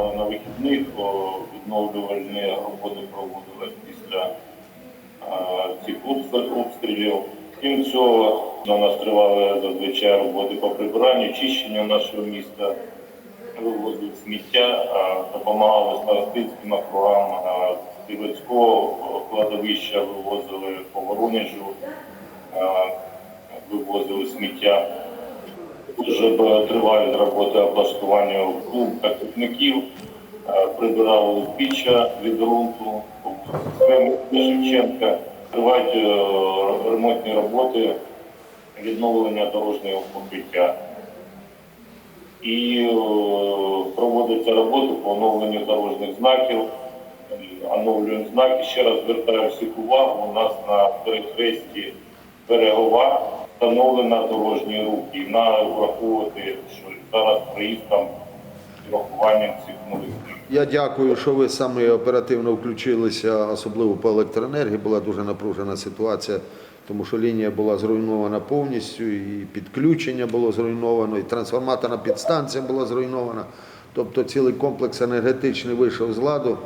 вихідних відновлювальні роботи проводились після цих обстрілів. Крім цього, у нас тривали зазвичай роботи по прибиранню, чищенню нашого міста, вивозили сміття, допомагали старостинським округам, а, кладовища вивозили по Воронежу, вивозили сміття. Вже тривають роботи облаштування купників, е, прибирали узбіччя від ґрунту, Шевченка, тривають е, ремонтні роботи відновлення дорожнього покриття. І е, проводиться роботи по оновленню дорожніх знаків, оновлюємо знаки. Ще раз звертаю всіх увагу, у нас на перехресті берегова встановлена дорожній рух і на враховувати, що зараз проїзд там з цих нових. Я дякую, що ви саме оперативно включилися, особливо по електроенергії. Була дуже напружена ситуація, тому що лінія була зруйнована повністю, і підключення було зруйновано, і трансформаторна підстанція була зруйнована. Тобто цілий комплекс енергетичний вийшов з ладу.